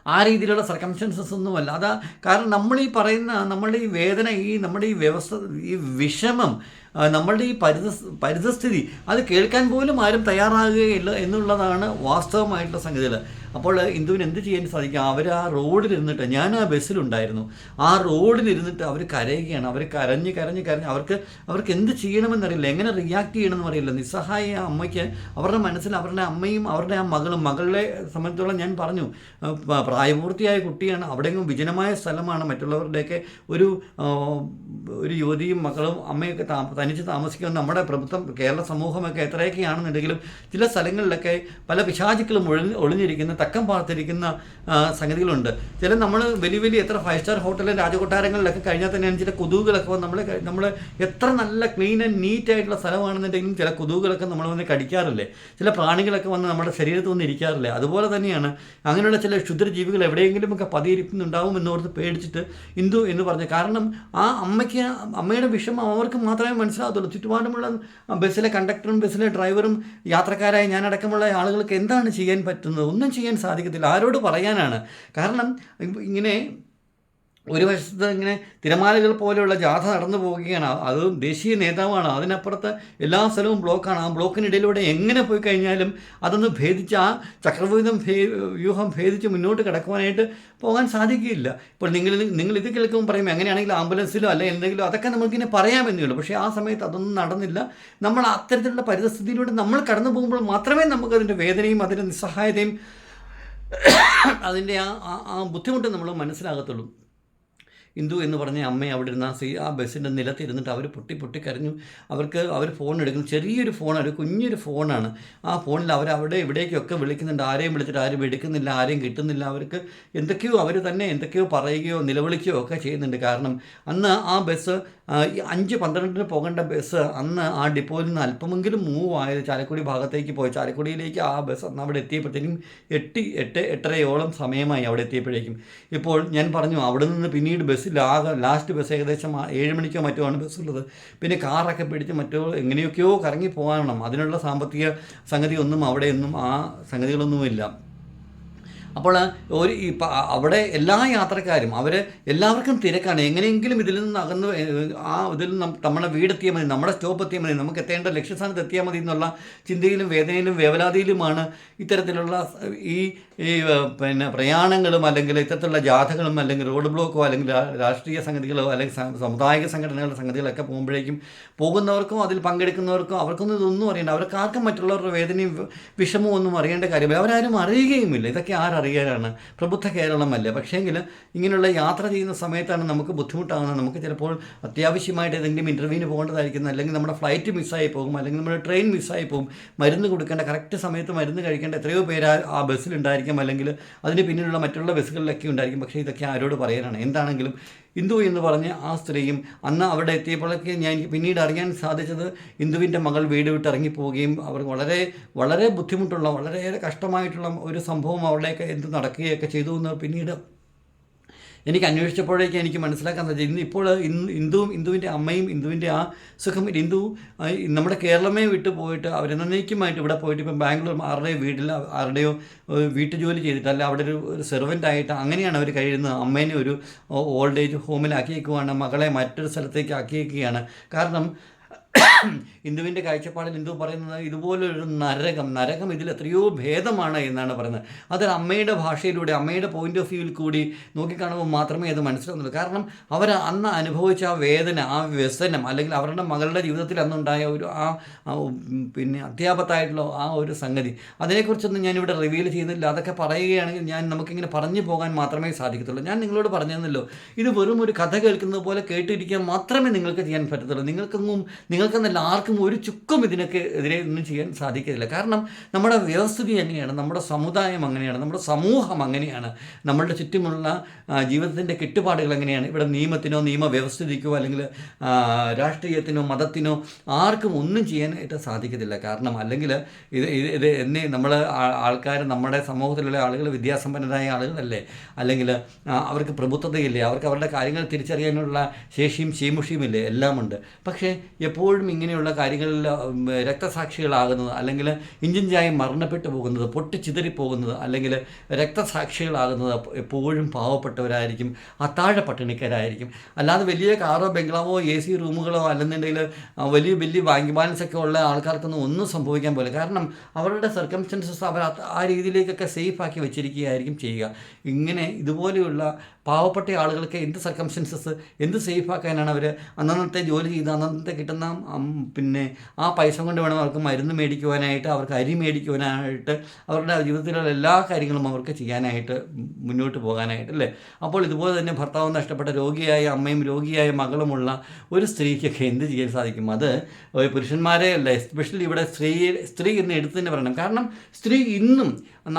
Speaker 1: ആ രീതിയിലുള്ള സർക്കംസ്റ്റൻസസ് ഒന്നുമല്ല. അതാ കാരണം നമ്മൾ ഈ പറയുന്ന നമ്മളുടെ ഈ വേദന ഈ നമ്മുടെ ഈ വ്യവസ്ഥ ഈ വിഷമം നമ്മളുടെ ഈ പരിത പരിതസ്ഥിതി അത് കേൾക്കാൻ പോലും ആരും തയ്യാറാകുകയില്ല എന്നുള്ളതാണ് വാസ്തവമായിട്ടുള്ള സംഗതികൾ. അപ്പോൾ ഇന്ദുവിന് എന്ത് ചെയ്യാൻ സാധിക്കും? അവർ ആ റോഡിലിരുന്നിട്ട് ഞാൻ ആ ബസ്സിലുണ്ടായിരുന്നു. ആ റോഡിലിരുന്നിട്ട് അവർ കരയുകയാണ്. അവർ കരഞ്ഞ് കരഞ്ഞ് കരഞ്ഞ് അവർക്ക് അവർക്ക് എന്ത് ചെയ്യണമെന്നറിയില്ല. എങ്ങനെ റിയാക്ട് ചെയ്യണമെന്ന് അറിയില്ല. നിസ്സഹായ അമ്മയ്ക്ക് അവരുടെ മനസ്സിൽ അവരുടെ അമ്മയും അവരുടെ ആ മകളും മകളുടെ സംബന്ധിച്ചോളം ഞാൻ പറഞ്ഞു പ്രായപൂർത്തിയായ കുട്ടിയാണ്. അവിടെയെങ്കിലും വിജനമായ സ്ഥലമാണ്. മറ്റുള്ളവരുടെയൊക്കെ ഒരു ഒരു യുവതിയും മകളും അമ്മയൊക്കെ താ തനിച്ച് താമസിക്കുന്ന നമ്മുടെ പ്രഭുത്വം കേരള സമൂഹമൊക്കെ എത്രയൊക്കെയാണെന്നുണ്ടെങ്കിലും ചില സ്ഥലങ്ങളിലൊക്കെ പല പിശാചുക്കളും ഒളി ഒളിഞ്ഞിരിക്കുന്ന തക്കം പാർത്തിരിക്കുന്ന സംഗതികളുണ്ട്. ചില നമ്മൾ വലിയ വലിയ എത്ര ഫൈവ് സ്റ്റാർ ഹോട്ടലും രാജകൊട്ടാരങ്ങളിലൊക്കെ കഴിഞ്ഞാൽ തന്നെയാണ് ചില കൊതുകുകളൊക്കെ നമ്മൾ നമ്മൾ എത്ര നല്ല ക്ലീൻ ആൻഡ് നീറ്റ് ആയിട്ടുള്ള സ്ഥലമാണെന്നുണ്ടെങ്കിലും ചില കൊതുകുകളൊക്കെ നമ്മൾ വന്ന് കടിക്കാറില്ലേ? ചില പ്രാണികളൊക്കെ വന്ന് നമ്മുടെ ശരീരത്ത് വന്ന് ഇരിക്കാറില്ലേ? അതുപോലെ തന്നെയാണ് അങ്ങനെയുള്ള ചില ക്ഷുദ്രജീവികൾ എവിടെയെങ്കിലുമൊക്കെ പതിയിരിക്കുന്നുണ്ടാവും എന്നോർത്ത് പേടിച്ചിട്ട് ഹിന്ദു എന്ന് പറഞ്ഞു കാരണം ആ അമ്മയ്ക്ക് അമ്മയുടെ വിഷമം അവർക്ക് മാത്രമേ മനസ്സിലാകത്തുള്ളൂ. ചുറ്റുപാടുമുള്ള ബസ്സിലെ കണ്ടക്ടറും ബസ്സിലെ ഡ്രൈവറും യാത്രക്കാരായ ഞാനടക്കമുള്ള ആളുകൾക്ക് എന്താണ് ചെയ്യാൻ പറ്റുന്നത്? ഒന്നും ചെയ്യാൻ സാധിക്കത്തില്ല. ആരോട് പറയാനാണ്? കാരണം ഇങ്ങനെ ഒരു വശത്ത് ഇങ്ങനെ തിരമാലകൾ പോലെയുള്ള ജാഥ നടന്നു പോവുകയാണ്. അത് ദേശീയ നേതാവാണ്. അതിനപ്പുറത്ത് എല്ലാ സ്ഥലവും ബ്ലോക്കാണ്. ആ ബ്ലോക്കിനിടയിലൂടെ എങ്ങനെ പോയി കഴിഞ്ഞാലും അതൊന്ന് ഭേദിച്ച് ആ ചക്രവ്യൂഹം വ്യൂഹം ഭേദിച്ച് മുന്നോട്ട് കിടക്കുവാനായിട്ട് പോകാൻ സാധിക്കുകയില്ല. ഇപ്പോൾ നിങ്ങൾ നിങ്ങൾ ഇത് കേൾക്കുമ്പോൾ പറയും എങ്ങനെയാണെങ്കിലും ആംബുലൻസിലോ അല്ലെ എന്തെങ്കിലും അതൊക്കെ നമുക്കിങ്ങനെ പറയാമെന്നേ ഉള്ളൂ. പക്ഷേ ആ സമയത്ത് അതൊന്നും നടന്നില്ല. നമ്മൾ അത്തരത്തിലുള്ള പരിസ്ഥിതിയിലൂടെ നമ്മൾ കടന്നു പോകുമ്പോൾ മാത്രമേ നമുക്കതിന്റെ വേദനയും അതിന്റെ നിസ്സഹായതയും അതിന്റെ ആ- ആ ബുദ്ധിമുട്ട് നമ്മൾ മനസ്സിലാകത്തുള്ളൂ. ഇന്ദു എന്ന് പറഞ്ഞ അമ്മ അവിടെ ഇരുന്ന സീ ആ ബസ്സിന്റെ നിലത്തിരുന്നിട്ട് അവർ പൊട്ടി പൊട്ടി കരഞ്ഞു. അവർക്ക് അവർ ഫോൺ എടുക്കുന്നു. ചെറിയൊരു ഫോണാണ് ഒരു കുഞ്ഞൊരു ഫോണാണ്. ആ ഫോണിൽ അവർ അവിടെ ഇവിടേക്കൊക്കെ വിളിക്കുന്നുണ്ട്. ആരെയും വിളിച്ചിട്ട് ആരും എടുക്കുന്നില്ല ആരെയും കിട്ടുന്നില്ല. അവർക്ക് എന്തൊക്കെയോ അവർ തന്നെ എന്തൊക്കെയോ പറയുകയോ നിലവിളിക്കുകയോ ഒക്കെ ചെയ്യുന്നുണ്ട്. കാരണം അന്ന് ആ ബസ് ഈ അഞ്ച് പന്ത്രണ്ടിന് പോകേണ്ട ബസ് അന്ന് ആ ഡിപ്പോയിൽ നിന്ന് അല്പമെങ്കിലും മൂവ് ആയത് ചാലക്കുടി ഭാഗത്തേക്ക് പോയി. ചാലക്കുടിയിലേക്ക് ആ ബസ് അന്ന് അവിടെ എത്തിയപ്പോഴത്തേക്കും എട്ട് എട്ട് എട്ടരയോളം സമയമായി അവിടെ എത്തിയപ്പോഴേക്കും. ഇപ്പോൾ ഞാൻ പറഞ്ഞു അവിടെ നിന്ന് പിന്നീട് ബസ്സിൽ ആകെ ലാസ്റ്റ് ബസ് ഏകദേശം ഏഴ് മണിക്കോ മറ്റോ ആണ് ബസ്സുള്ളത് പിന്നെ കാറൊക്കെ പിടിച്ച് മറ്റോ എങ്ങനെയൊക്കെയോ കറങ്ങി പോകാനാണ് അതിനുള്ള സാമ്പത്തിക സംഗതിയൊന്നും അവിടെയൊന്നും ആ സംഗതികളൊന്നുമില്ല. അപ്പോൾ ഒരു അവിടെ എല്ലാ യാത്രക്കാരും അവർ എല്ലാവർക്കും തിരക്കാണ്. എങ്ങനെയെങ്കിലും ഇതിൽ നിന്ന് അകന്ന് ആ ഇതിൽ നിന്ന് നമ്മുടെ വീടെത്തിയാൽ മതി നമ്മുടെ സ്റ്റോപ്പ് എത്തിയാൽ മതി നമുക്ക് എത്തേണ്ട ലക്ഷ്യസ്ഥാനത്ത് എത്തിയാൽ മതി എന്നുള്ള ചിന്തയിലും വേദനയിലും വേവലാതിയിലുമാണ് ഇത്തരത്തിലുള്ള ഈ ഈ പിന്നെ പ്രയാണങ്ങളും അല്ലെങ്കിൽ ഇത്തരത്തിലുള്ള ജാഥകളും അല്ലെങ്കിൽ റോഡ് ബ്ലോക്കോ അല്ലെങ്കിൽ രാഷ്ട്രീയ സംഗതികളോ അല്ലെങ്കിൽ സമുദായിക സംഘടനകളുടെ സംഗതികളൊക്കെ പോകുമ്പോഴേക്കും പോകുന്നവർക്കും അതിൽ പങ്കെടുക്കുന്നവർക്കും അവർക്കൊന്നും ഇതൊന്നും അറിയണ്ട. അവർക്കാർക്കും മറ്റുള്ളവരുടെ വേദനയും വിഷമവും ഒന്നും അറിയേണ്ട കാര്യമില്ല. അവരാരും അറിയുകയുമില്ല. ഇതൊക്കെ ആരറിയാനാണ് പ്രബുദ്ധ കേരളമല്ല? പക്ഷേങ്കിൽ ഇങ്ങനെയുള്ള യാത്ര ചെയ്യുന്ന സമയത്താണ് നമുക്ക് ബുദ്ധിമുട്ടാകുന്നത് നമുക്ക് ചിലപ്പോൾ അത്യാവശ്യമായിട്ട് ഏതെങ്കിലും ഇന്റർവ്യൂവിന് പോകേണ്ടതായിരിക്കുന്നു. അല്ലെങ്കിൽ നമ്മുടെ ഫ്ലൈറ്റ് മിസ്സായി പോകും. അല്ലെങ്കിൽ നമ്മുടെ ട്രെയിൻ മിസ്സായി പോകും. മരുന്ന് കൊടുക്കേണ്ട കറക്റ്റ് സമയത്ത് മരുന്ന് കഴിക്കേണ്ട എത്രയോ പേര് ആ ബസ്സിലുണ്ടായിരിക്കും അല്ലെങ്കിൽ അതിന് പിന്നിലുള്ള മറ്റുള്ള ബസ്സുകളിലൊക്കെ ഉണ്ടായിരിക്കും. പക്ഷേ ഇതൊക്കെ ആരോട് പറയാനാണ്? എന്താണെങ്കിലും ഇന്ദു എന്ന് പറഞ്ഞ ആ സ്ത്രീയും അന്ന് അവിടെ എത്തിയപ്പോഴൊക്കെ ഞാൻ പിന്നീട് അറിയാൻ സാധിച്ചത് ഇന്ദുവിന്റെ മകൾ വീട് വിട്ട് ഇറങ്ങിപ്പോവുകയും അവർ വളരെ വളരെ ബുദ്ധിമുട്ടുള്ള വളരെയേറെ കഷ്ടമായിട്ടുള്ള ഒരു സംഭവം അവിടെയൊക്കെ എന്ത് നടക്കുകയൊക്കെ ചെയ്തു എന്ന് പിന്നീട് എനിക്ക് അന്വേഷിച്ചപ്പോഴേക്കും എനിക്ക് മനസ്സിലാക്കാൻ സാധിച്ചു. ഇന്ന് ഇപ്പോൾ ഇന്ന് ഇന്ദുവും ഇന്ദുവിന്റെ അമ്മയും ഇന്ദുവിന്റെ ആ സുഖം ഇന്ദു നമ്മുടെ കേരളമേ വിട്ട് പോയിട്ട് അവരെന്നേക്കുമായിട്ട് ഇവിടെ പോയിട്ട് ഇപ്പം ബാംഗ്ലൂർ ആരുടെയോ വീട്ടിൽ ആരുടെയോ വീട്ടു വീട്ടുജോലി ചെയ്തിട്ട് അല്ല അവിടെ ഒരു ഒരു സെർവന്റ് ആയിട്ട് അങ്ങനെയാണ് അവർ കഴിയുന്നത്. അമ്മേനെ ഒരു ഓൾഡ് ഏജ് ഹോമിലാക്കിയേക്കുവാണ് മകളെ മറ്റൊരു സ്ഥലത്തേക്ക് ആക്കിയേക്കുകയാണ്. കാരണം ഹിന്ദുവിന്റെ കാഴ്ചപ്പാടിൽ ഹിന്ദു പറയുന്നത് ഇതുപോലൊരു നരകം നരകം ഇതിൽ എത്രയോ ഭേദമാണ് എന്നാണ് പറയുന്നത്. അത് അമ്മയുടെ ഭാഷയിലൂടെ അമ്മയുടെ പോയിന്റ് ഓഫ് വ്യൂവിൽ കൂടി നോക്കിക്കാണുമ്പോൾ മാത്രമേ അത് മനസ്സിലാവുന്നുള്ളൂ. കാരണം അവർ അന്ന് അനുഭവിച്ച ആ വേദന ആ വ്യസനം അല്ലെങ്കിൽ അവരുടെ മകളുടെ ജീവിതത്തിൽ അന്നുണ്ടായ ഒരു ആ പിന്നെ അത്യാപത്തായിട്ടുള്ള ആ ഒരു സംഗതി അതിനെക്കുറിച്ചൊന്നും ഞാനിവിടെ റിവീൽ ചെയ്യുന്നില്ല. അതൊക്കെ പറയുകയാണെങ്കിൽ ഞാൻ നമുക്കിങ്ങനെ പറഞ്ഞു പോകാൻ മാത്രമേ സാധിക്കത്തുള്ളൂ. ഞാൻ നിങ്ങളോട് പറഞ്ഞു തന്നല്ലോ ഇത് വെറും ഒരു കഥ കേൾക്കുന്നത് പോലെ കേട്ടിരിക്കാൻ മാത്രമേ നിങ്ങൾക്ക് ചെയ്യാൻ പറ്റത്തുള്ളൂ. നിങ്ങൾക്കെങ്ങും നിങ്ങൾക്കെന്നല്ല ആർക്കും ഒരു ചുക്കും ഇതിനൊക്കെ എതിരെ ഒന്നും ചെയ്യാൻ സാധിക്കത്തില്ല. കാരണം നമ്മുടെ വ്യവസ്ഥിതി എങ്ങനെയാണ് നമ്മുടെ സമുദായം അങ്ങനെയാണ് നമ്മുടെ സമൂഹം അങ്ങനെയാണ് നമ്മളുടെ ചുറ്റുമുള്ള ജീവിതത്തിന്റെ കെട്ടുപാടുകൾ എങ്ങനെയാണ് ഇവിടെ നിയമത്തിനോ നിയമ വ്യവസ്ഥിതിക്കോ അല്ലെങ്കിൽ രാഷ്ട്രീയത്തിനോ മതത്തിനോ ആർക്കും ഒന്നും ചെയ്യാനായിട്ട് സാധിക്കത്തില്ല. കാരണം അല്ലെങ്കിൽ ഇത് ഇത് ഇത് എന്നെ നമ്മൾ ആൾക്കാർ നമ്മുടെ സമൂഹത്തിലുള്ള ആളുകൾ വിദ്യാസമ്പന്നരായ ആളുകളല്ലേ? അല്ലെങ്കിൽ അവർക്ക് പ്രഭുത്വതയില്ലേ അവർക്ക് അവരുടെ കാര്യങ്ങൾ തിരിച്ചറിയാനുള്ള ശേഷിയും ശീമുഷിയുമില്ലേ? എല്ലാമുണ്ട്. പക്ഷേ എപ്പോഴും ഇങ്ങനെയുള്ള കാര്യങ്ങളിൽ രക്തസാക്ഷികളാകുന്നത് അല്ലെങ്കിൽ ഇഞ്ചിൻ ചായം മരണപ്പെട്ടു പോകുന്നത് പൊട്ടിച്ചിതറി അല്ലെങ്കിൽ രക്തസാക്ഷികളാകുന്നത് എപ്പോഴും പാവപ്പെട്ടവരായിരിക്കും അത്താഴ പട്ടിണിക്കാരായിരിക്കും. അല്ലാതെ വലിയ കാറോ ബംഗ്ലാവോ എ സി റൂമുകളോ അല്ലെന്നുണ്ടെങ്കിൽ വലിയ വലിയ ബാങ്ക് ഉള്ള ആൾക്കാർക്കൊന്നും ഒന്നും സംഭവിക്കാൻ പോലെ കാരണം അവരുടെ സർക്കംസ്റ്റൻസസ് അവർ ആ രീതിയിലേക്കൊക്കെ സേഫ് ആക്കി വെച്ചിരിക്കുകയായിരിക്കും ചെയ്യുക. ഇങ്ങനെ ഇതുപോലെയുള്ള പാവപ്പെട്ട ആളുകൾക്ക് എന്ത് സർക്കംസ്റ്റൻസസ് എന്ത് സേഫ് ആക്കാനാണ് അവർ അന്നന്നത്തെ ജോലി ചെയ്ത് അന്നന്നത്തെ കിട്ടുന്ന പിന്നെ ആ പൈസ കൊണ്ട് വേണം അവർക്ക് മരുന്ന് മേടിക്കുവാനായിട്ട് അവർക്ക് അരി മേടിക്കുവാനായിട്ട് അവരുടെ ജീവിതത്തിലുള്ള എല്ലാ കാര്യങ്ങളും അവർക്ക് ചെയ്യാനായിട്ട് മുന്നോട്ട് പോകാനായിട്ട് അല്ലേ? അപ്പോൾ ഇതുപോലെ തന്നെ ഭർത്താവ് നഷ്ടപ്പെട്ട രോഗിയായ അമ്മയും രോഗിയായ മകളുമുള്ള ഒരു സ്ത്രീക്കൊക്കെ എന്ത് ചെയ്യാൻ സാധിക്കും? അത് പുരുഷന്മാരെ അല്ല എസ്പെഷ്യലി ഇവിടെ സ്ത്രീ സ്ത്രീ എന്ന് എടുത്തു തന്നെ പറയണം. കാരണം സ്ത്രീ ഇന്നും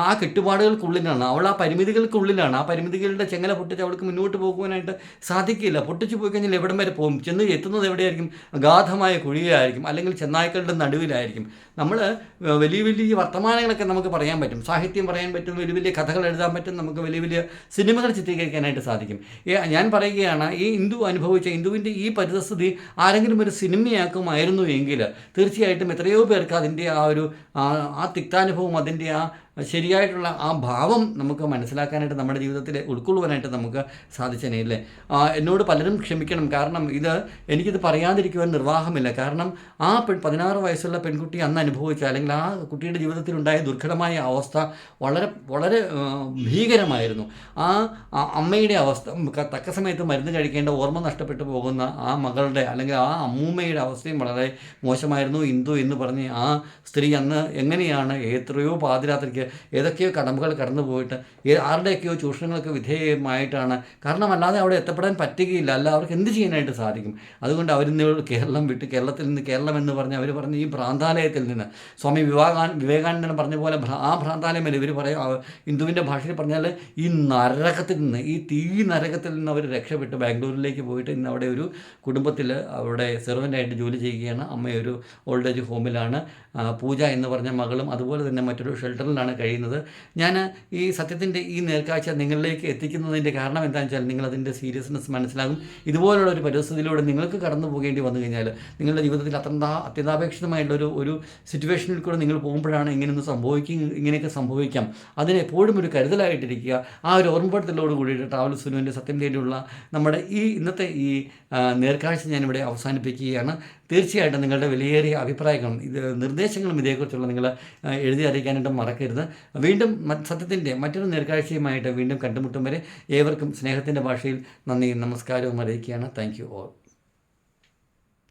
Speaker 1: ആ കെട്ടുപാടുകൾക്കുള്ളിലാണ് അവൾ ആ പരിമിതികൾക്കുള്ളിലാണ്. ആ പരിമിതികളുടെ ചെങ്ങല പൊട്ടിച്ച് അവൾക്ക് മുന്നോട്ട് പോകുവാനായിട്ട് സാധിക്കില്ല. പൊട്ടിച്ചു പോയി കഴിഞ്ഞാൽ എവിടം വരെ പോകും? ചെന്ന് എത്തുന്നത് എവിടെയായിരിക്കും? അഗാധമായ കുഴിയിലായിരിക്കും. അല്ലെങ്കിൽ ചെന്നായ്ക്കളുടെ നടുവിലായിരിക്കും. നമ്മൾ വലിയ വലിയ വർത്തമാനങ്ങളൊക്കെ നമുക്ക് പറയാൻ പറ്റും. സാഹിത്യം പറയാൻ പറ്റും. വലിയ വലിയ കഥകൾ എഴുതാൻ പറ്റും. നമുക്ക് വലിയ വലിയ സിനിമകൾ ചിത്രീകരിക്കാനായിട്ട് സാധിക്കും. ഞാൻ പറയുകയാണ് ഈ ഹിന്ദു അനുഭവിച്ച ഹിന്ദുവിന്റെ ഈ പരിതസ്ഥിതി ആരെങ്കിലും ഒരു സിനിമയാക്കുമായിരുന്നു എങ്കിൽ തീർച്ചയായിട്ടും എത്രയോ പേർക്ക് അതിന്റെ ആ ഒരു ആ- തിക്താനുഭവം അതിന്റെ ആ ശരിയായിട്ടുള്ള ആ ഭാവം നമുക്ക് മനസ്സിലാക്കാനായിട്ട് നമ്മുടെ ജീവിതത്തിൽ ഉൾക്കൊള്ളുവാനായിട്ട് നമുക്ക് സാധിച്ചേ ഇല്ലേ എന്നോട് പലരും ക്ഷമിക്കണം. കാരണം ഇത് എനിക്കിത് പറയാതിരിക്കുവാൻ നിർവാഹമില്ല. കാരണം ആ പെൺ പതിനാറ് വയസ്സുള്ള പെൺകുട്ടി അന്ന് അനുഭവിച്ച അല്ലെങ്കിൽ ആ കുട്ടിയുടെ ജീവിതത്തിലുണ്ടായ ദുർഘടമായ അവസ്ഥ വളരെ വളരെ ഭീകരമായിരുന്നു. ആ അമ്മയുടെ അവസ്ഥ തക്ക സമയത്ത് മരുന്ന് കഴിക്കേണ്ട ഓർമ്മ നഷ്ടപ്പെട്ടു പോകുന്ന ആ മകളുടെ അല്ലെങ്കിൽ ആ അമ്മൂമ്മയുടെ അവസ്ഥയും വളരെ മോശമായിരുന്നു. ഇന്ദു എന്ന് പറഞ്ഞ് ആ സ്ത്രീ അന്ന് എങ്ങനെയാണ് എത്രയോ പാതിരാത്രിക്ക് ഏതൊക്കെയോ കടമ്പകൾ കടന്നു പോയിട്ട് ആരുടെയൊക്കെയോ ചൂഷണങ്ങൾക്ക് വിധേയമായിട്ടാണ്. കാരണം അല്ലാതെ അവിടെ എത്തപ്പെടാൻ പറ്റുകയില്ല. അല്ല അവർക്ക് എന്ത് ചെയ്യാനായിട്ട് സാധിക്കും? അതുകൊണ്ട് അവരിന്ന് കേരളം വിട്ട് കേരളത്തിൽ നിന്ന് കേരളം എന്ന് പറഞ്ഞ് അവർ പറഞ്ഞ് ഈ ഭ്രാന്താലയത്തിൽ നിന്ന്. സ്വാമി വിവേകാൻ വിവേകാനന്ദൻ പറഞ്ഞ പോലെ ആ ഭ്രാന്താലയം ഇവർ പറയും? ഹിന്ദുവിന്റെ ഭാഷയിൽ പറഞ്ഞാൽ ഈ നരകത്തിൽ നിന്ന് ഈ തീ നരകത്തിൽ നിന്ന് അവർ രക്ഷപ്പെട്ട് ബാംഗ്ലൂരിലേക്ക് പോയിട്ട് ഇന്ന് അവിടെ ഒരു കുടുംബത്തിൽ അവിടെ സെർവന്റായിട്ട് ജോലി ചെയ്യുകയാണ്. അമ്മയൊരു ഓൾഡ് ഏജ് ഹോമിലാണ് പൂജ എന്ന് പറഞ്ഞ മകളും അതുപോലെ തന്നെ മറ്റൊരു ഷെൽട്ടറിലാണ് കഴിയുന്നത്. ഞാൻ ഈ സത്യത്തിന്റെ ഈ നേർക്കാഴ്ച നിങ്ങളിലേക്ക് എത്തിക്കുന്നതിന്റെ കാരണം എന്താണെന്ന് വെച്ചാൽ നിങ്ങളതിന്റെ സീരിയസ്നെസ് മനസ്സിലാകും. ഇതുപോലുള്ള ഒരു പരിസ്ഥിതിയിലൂടെ നിങ്ങൾക്ക് കടന്നു പോകേണ്ടി വന്നു കഴിഞ്ഞാൽ നിങ്ങളുടെ ജീവിതത്തിൽ അത്യന്താ അത്യന്താപേക്ഷിതമായിട്ടുള്ള ഒരു ഒരു സിറ്റുവേഷനിൽ കൂടെ നിങ്ങൾ പോകുമ്പോഴാണ് ഇങ്ങനെയൊന്ന് സംഭവിക്കും ഇങ്ങനെയൊക്കെ സംഭവിക്കാം. അതിനെപ്പോഴും ഒരു കരുതലായിട്ടിരിക്കുക. ആ ഒരു ഓർമ്മപ്പെടുത്തലോട് കൂടിയിട്ട് ട്രാവൽ സുനുവിന്റെ സത്യം തേടിയുള്ള നമ്മുടെ ഈ ഇന്നത്തെ ഈ നേർക്കാഴ്ച ഞാനിവിടെ അവസാനിപ്പിക്കുകയാണ്. തീർച്ചയായിട്ടും നിങ്ങളുടെ വിലയേറിയ അഭിപ്രായങ്ങളും ഇത് നിർദ്ദേശങ്ങളും ഇതേക്കുറിച്ചുള്ള നിങ്ങൾ എഴുതി അറിയിക്കാനായിട്ട് മറക്കരുത്. വീണ്ടും സത്യത്തിന്റെ മറ്റൊരു നേർക്കാഴ്ചയുമായിട്ട് വീണ്ടും കണ്ടുമുട്ടും വരെ ഏവർക്കും സ്നേഹത്തിന്റെ ഭാഷയിൽ നന്ദിയും നമസ്കാരവും അറിയിക്കുകയാണ്. Thank you all.